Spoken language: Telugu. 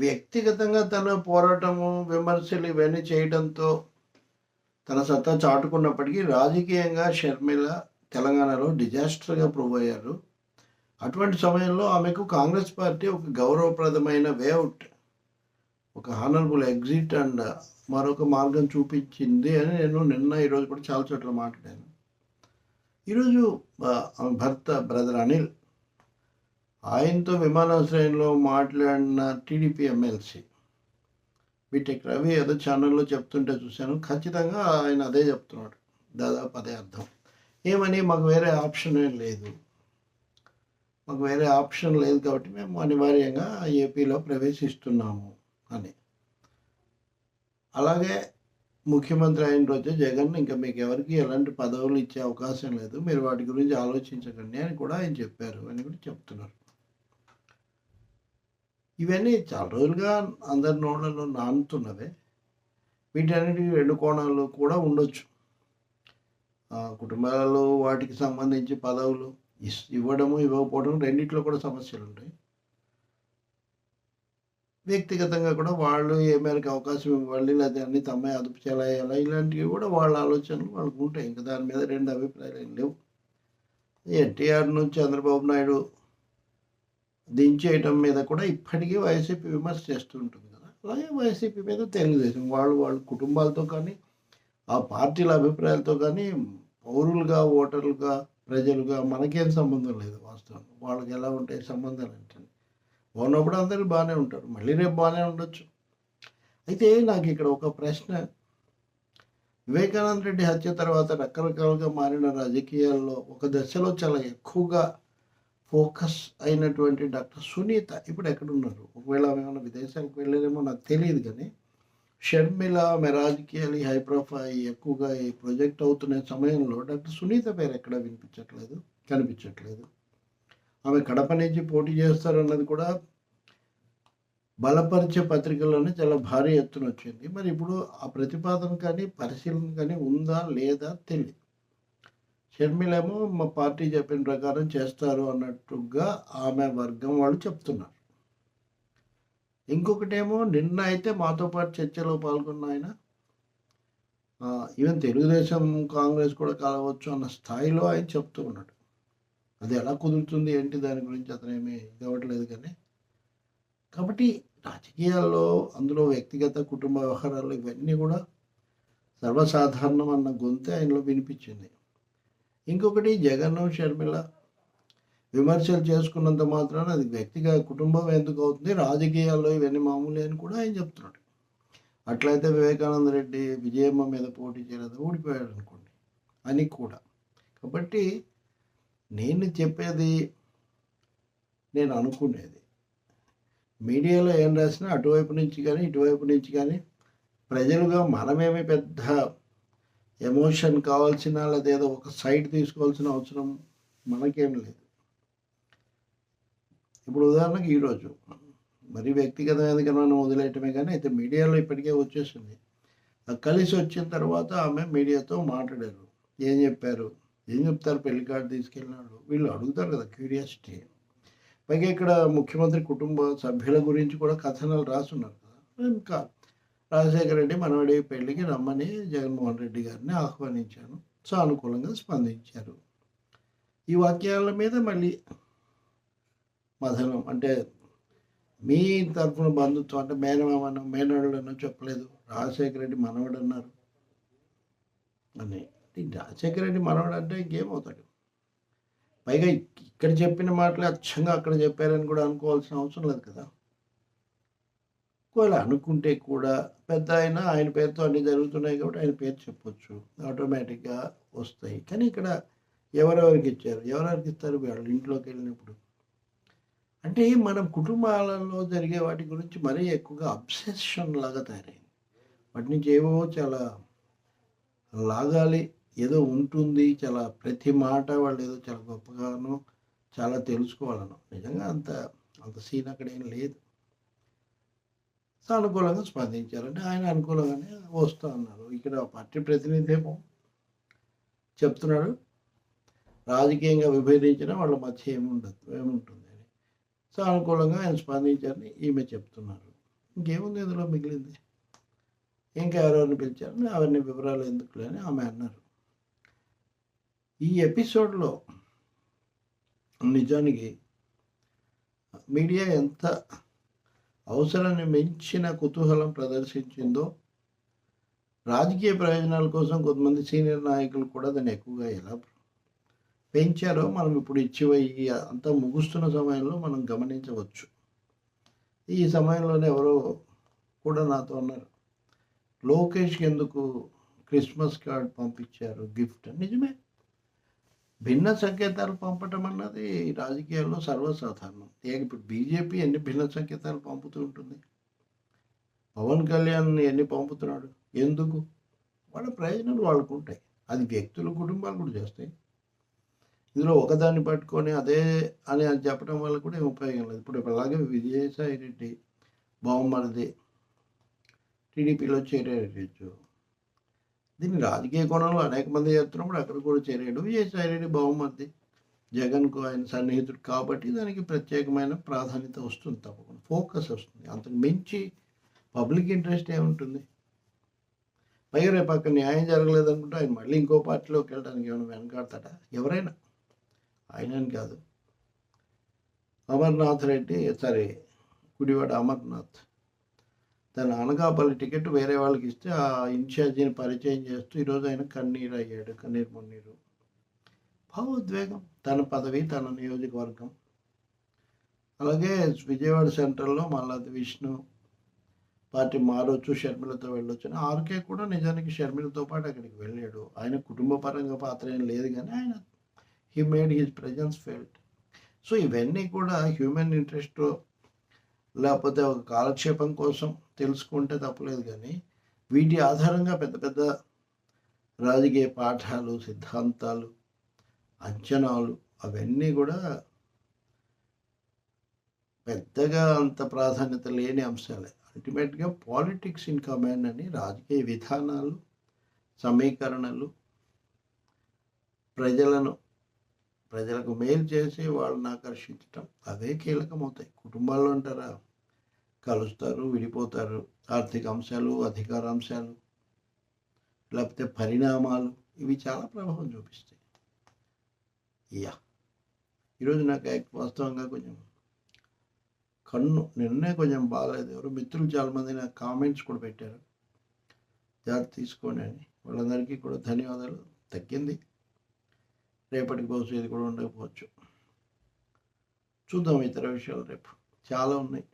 వ్యక్తిగతంగా తన పోరాటము విమర్శలు ఇవన్నీ చేయడంతో తన సత్తా చాటుకున్నప్పటికీ రాజకీయంగా షర్మిల తెలంగాణలో డిజాస్టర్గా ప్రూవ్ అయ్యారు అటువంటి సమయంలో ఆమెకు కాంగ్రెస్ పార్టీ ఒక గౌరవప్రదమైన వేఅవుట్ ఒక హానరబుల్ ఎగ్జిట్ అండ్ మరొక మార్గం చూపించింది అని నేను నిన్న ఈరోజు కూడా చాలా చోట్ల మాట్లాడాను. ఈరోజు భర్త బ్రదర్ అనిల్ ఆయనతో విమానాశ్రయంలో మాట్లాడిన టీడీపీ ఎమ్మెల్సీ బీటెక్ రవి ఏదో ఛానల్లో చెప్తుంటే చూశాను. ఖచ్చితంగా ఆయన అదే చెప్తున్నాడు. దాదాపు అదే అర్థం. ఏమని? మాకు వేరే ఆప్షన్ ఏం లేదు. మాకు వేరే ఆప్షన్ లేదు కాబట్టి మేము అనివార్యంగా ఏపీలో ప్రవేశిస్తున్నాము అని. అలాగే ముఖ్యమంత్రి అయిన రోజు జగన్ ఇంకా మీకు ఎవరికి ఎలాంటి పదవులు ఇచ్చే అవకాశం లేదు. మీరు వాటి గురించి ఆలోచించకండి అని కూడా ఆయన చెప్పారు. అని కూడా చెప్తున్నారు. ఇవన్నీ చాలా రోజులుగా అందరి నోళ్ళలో నానుతున్నవే. వీటన్నిటికీ రెండు కోణాలు కూడా ఉండొచ్చు. కుటుంబాలలో వాటికి సంబంధించి పదవులు ఇస్- ఇవ్వడము ఇవ్వకపోవడం రెండిట్లో కూడా సమస్యలు ఉంటాయి వ్యక్తిగతంగా కూడా వాళ్ళు ఏ మేరకు అవకాశం ఇవ్వాలి లేదా అన్ని తమ్మే అదుపు చేయాలా ఇలాంటివి కూడా వాళ్ళ ఆలోచనలు వాళ్ళకు ఉంటాయి. ఇంకా దాని మీద రెండు అభిప్రాయాలు ఏం లేవు. ఎన్టీఆర్ నుంచి చంద్రబాబు నాయుడు దించేయటం మీద కూడా ఇప్పటికీ వైసీపీ విమర్శ చేస్తూ ఉంటుంది కదా? అలాగే వైసీపీ మీద తెలుగుదేశం వాళ్ళు వాళ్ళ కుటుంబాలతో కానీ ఆ పార్టీల అభిప్రాయాలతో కానీ పౌరులుగా ఓటర్లుగా ప్రజలుగా మనకేం సంబంధం లేదు వాస్తవం వాళ్ళకి ఎలా ఉంటాయి సంబంధాలు ఏంటండి ఉన్నప్పుడు అందరూ బాగానే ఉంటారు. మళ్ళీ రేపు బాగానే ఉండొచ్చు. అయితే నాకు ఇక్కడ ఒక ప్రశ్న. వివేకానంద రెడ్డి హత్య తర్వాత రకరకాలుగా మారిన రాజకీయాల్లో ఒక దశలో చాలా ఎక్కువగా ఫోకస్ అయినటువంటి డాక్టర్ సునీత ఇప్పుడు ఎక్కడున్నారు ఒకవేళ ఆమె ఏమైనా విదేశాలకు వెళ్ళారేమో నాకు తెలియదు కానీ షర్మిల ఆమె రాజకీయాలు హై ప్రొఫైల్ ఎక్కువగా ఈ ప్రొజెక్ట్ అవుతున్న సమయంలో డాక్టర్ సునీత పేరు ఎక్కడ వినిపించట్లేదు కనిపించట్లేదు. ఆమె కడప నుంచి పోటీ చేస్తారన్నది కూడా బలపరిచే పత్రికల్లోనే చాలా భారీ ఎత్తున వచ్చింది. మరి ఇప్పుడు ఆ ప్రతిపాదన కానీ పరిశీలన కానీ ఉందా లేదా తెలియదు. షర్మిలేమో మా పార్టీ చెప్పిన ప్రకారం చేస్తారు అన్నట్టుగా ఆమె వర్గం వాళ్ళు చెప్తున్నారు. ఇంకొకటేమో నిన్న అయితే మాతో పాటు చర్చలో పాల్గొన్న ఆయన ఈవెన్ తెలుగుదేశం కాంగ్రెస్ కూడా కలవచ్చు అన్న స్థాయిలో ఆయన చెప్తూ ఉన్నాడు. అది ఎలా కుదురుతుంది ఏంటి దాని గురించి అతను ఏమీ ఇదవ్వట్లేదు కానీ. కాబట్టి రాజకీయాల్లో అందులో వ్యక్తిగత కుటుంబ వ్యవహారాలు ఇవన్నీ కూడా సర్వసాధారణం అన్న గొంతే ఆయనలో వినిపించింది. ఇంకొకటి జగన్ షర్మిల విమర్శలు చేసుకున్నంత మాత్రాన అది వ్యక్తిగా కుటుంబం ఎందుకు అవుతుంది? రాజకీయాల్లో ఇవన్నీ మామూలే అని కూడా ఆయన చెప్తున్నాడు. అట్లయితే వివేకానంద రెడ్డి విజయమ్మ మీద పోటీ చేయలేదు ఓడిపోయాడు అనుకోండి. అని కూడా. కాబట్టి నేను చెప్పేది నేను అనుకునేది మీడియాలో ఏం రాసినా అటువైపు నుంచి కానీ ఇటువైపు నుంచి కానీ ప్రజలుగా మనమేమి పెద్ద ఎమోషన్ కావాల్సిన లేదా ఏదో ఒక సైడ్ తీసుకోవాల్సిన అవసరం మనకేం లేదు. ఇప్పుడు ఉదాహరణకి ఈరోజు మరి వ్యక్తిగతమైన మనం వదిలేయటమే కానీ అయితే మీడియాలో ఇప్పటికే వచ్చేసింది. ఆ కలిసి వచ్చిన తర్వాత ఆమె మీడియాతో మాట్లాడారు. ఏం చెప్పారు? ఏం చెప్తారు? పెళ్ళి కార్డు తీసుకెళ్ళినాడు. వీళ్ళు అడుగుతారు కదా క్యూరియాసిటీ. పైగా ఇక్కడ ముఖ్యమంత్రి కుటుంబ సభ్యుల గురించి కూడా కథనాలు రాసున్నారు కదా. ఇంకా రాజశేఖర రెడ్డి మనవడి పెళ్ళికి రమ్మని జగన్మోహన్ రెడ్డి గారిని ఆహ్వానించాను. సానుకూలంగా స్పందించారు. ఈ వాక్యాల మీద మళ్ళీ మదనం అంటే మీ తరఫున బంధుత్వం అంటే మేనమామను మేనడులను చెప్పలేదు. రాజశేఖర రెడ్డి మనవడు అన్నారు. అని. రాజశేఖర రెడ్డి మనవడు అంటే ఇంకేమవుతాడు? పైగా ఇక్కడ చెప్పిన మాటలు అచ్చంగా అక్కడ చెప్పారని కూడా అనుకోవాల్సిన అవసరం లేదు కదా. ఒకవేళ అనుకుంటే కూడా పెద్ద ఆయన ఆయన పేరుతో అన్ని జరుగుతున్నాయి కాబట్టి ఆయన పేరు చెప్పొచ్చు. ఆటోమేటిక్గా వస్తాయి. కానీ ఇక్కడ ఎవరెవరికి ఇచ్చారు? ఎవరెవరికి ఇస్తారు? వాళ్ళు ఇంట్లోకి వెళ్ళినప్పుడు. అంటే మనం కుటుంబాలలో జరిగే వాటి గురించి మరీ ఎక్కువగా అబ్సెషన్ లాగా తయారైంది. వాటి నుంచి ఏవో చాలా లాగాలి ఏదో ఉంటుంది చాలా ప్రతి మాట వాళ్ళు ఏదో చాలా గొప్పగాను చాలా తెలుసుకోవాలను. నిజంగా అంత అంత సీన్ అక్కడ ఏం లేదు. సానుకూలంగా స్పందించారు అంటే ఆయన అనుకూలంగానే వస్తూ అన్నారు ఇక్కడ పార్టీ ప్రతినిధి ఏమో చెప్తున్నాడు రాజకీయంగా విభేదించినా వాళ్ళ మధ్య ఏముండదు ఏముంటుంది అని. సానుకూలంగా ఆయన స్పందించారని ఈమె చెప్తున్నారు. ఇంకేముంది ఇందులో మిగిలింది? ఇంకా ఎవరెవరిని పిలిచారని అవన్నీ వివరాలు ఎందుకులే అని ఆమె అన్నారు. ఈ ఎపిసోడ్లో నిజానికి మీడియా ఎంత అవసరాన్ని మించిన కుతూహలం ప్రదర్శించిందో రాజకీయ ప్రయోజనాల కోసం కొంతమంది సీనియర్ నాయకులు కూడా దాన్ని ఎక్కువగా ఎలా పెంచారో మనం ఇప్పుడు ఇచ్చివయ్యి అంతా ముగుస్తున్న సమయంలో మనం గమనించవచ్చు. ఈ సమయంలోనే ఎవరో కూడా నాతో ఉన్నారు లోకేష్కి ఎందుకు క్రిస్మస్ కార్డ్ పంపించారు గిఫ్ట్? నిజమే. భిన్న సంకేతాలు పంపటం అన్నది రాజకీయాల్లో సర్వసాధారణం. ఇప్పుడు బీజేపీ ఎన్ని భిన్న సంకేతాలు పంపుతూ ఉంటుంది? పవన్ కళ్యాణ్ ఎన్ని పంపుతున్నాడు? ఎందుకు? వాళ్ళ ప్రయోజనాలు వాళ్ళకు ఉంటాయి. అది వ్యక్తులు కుటుంబాలు కూడా చేస్తాయి. ఇందులో ఒకదాన్ని పట్టుకొని అదే అని అని చెప్పడం వల్ల కూడా ఏం ఉపయోగం లేదు. ఇప్పుడు అలాగే విజయసాయి రెడ్డి బాగుమరిది టీడీపీలో చేరేయచ్చు దీన్ని రాజకీయ కోణంలో అనేక మంది చేస్తున్నప్పుడు అక్కడ కూడా చేరాడు విజయసాయి రెడ్డి బహుమతి. జగన్కు ఆయన సన్నిహితుడు కాబట్టి దానికి ప్రత్యేకమైన ప్రాధాన్యత వస్తుంది తప్పకుండా. ఫోకస్ వస్తుంది. అంతకు మించి పబ్లిక్ ఇంట్రెస్ట్ ఏముంటుంది? పైగా రేపు అక్కడ న్యాయం జరగలేదనుకుంటే ఆయన మళ్ళీ ఇంకో పార్టీలోకి వెళ్ళడానికి ఏమైనా వెనకాడతాడా? ఎవరైనా. ఆయనని కాదు. అమర్నాథ్ రెడ్డి సరే కుడివాడ అమర్నాథ్. తన అనకాపల్లి టికెట్ వేరే వాళ్ళకి ఇస్తే ఆ ఇన్ఛార్జీని పరిచయం చేస్తూ ఈరోజు ఆయన కన్నీరు అయ్యాడు కన్నీరు మున్నీరు. భావోద్వేగం. తన పదవి తన నియోజకవర్గం. అలాగే విజయవాడ సెంట్రల్లో మల్లాది విష్ణు పార్టీ మారొచ్చు షర్మిలతో వెళ్ళొచ్చు అని ఆర్కే కూడా నిజానికి షర్మిలతో పాటు అక్కడికి వెళ్ళాడు. ఆయన కుటుంబ పరంగా పాత్ర ఏం లేదు కానీ ఆయన he made his presence felt so ఇవన్నీ కూడా హ్యూమన్ ఇంట్రెస్ట్ లేకపోతే ఒక కాలక్షేపం కోసం తెలుసుకుంటే తప్పలేదు కానీ వీటి ఆధారంగా పెద్ద పెద్ద రాజకీయ పాఠాలు సిద్ధాంతాలు అంచనాలు అవన్నీ కూడా పెద్దగా అంత ప్రాధాన్యత లేని అంశాలే. అల్టిమేట్గా పాలిటిక్స్ ఇన్ కమాండ్ అని రాజకీయ విధానాలు సమీకరణలు ప్రజలను ప్రజలకు మేలు చేసి వాళ్ళని ఆకర్షించటం అదే కీలకమవుతాయి. కుటుంబాల్లో అంటారా? కలుస్తారు విడిపోతారు. ఆర్థిక అంశాలు అధికార అంశాలు లేకపోతే పరిణామాలు ఇవి చాలా ప్రభావం చూపిస్తాయి. యా. ఈరోజు నాకు వాస్తవంగా కొంచెం కన్ను నిన్నే కొంచెం బాగాలేదు. ఎవరు మిత్రులు చాలామంది నాకు కామెంట్స్ కూడా పెట్టారు. జాగ్రత్త తీసుకోండి అని. వాళ్ళందరికీ కూడా ధన్యవాదాలు. తగ్గింది. రేపటి కోసం ఇది కూడా ఉండకపోవచ్చు. చూద్దాం ఇతర విషయాలు రేపు. చాలా ఉన్నాయి.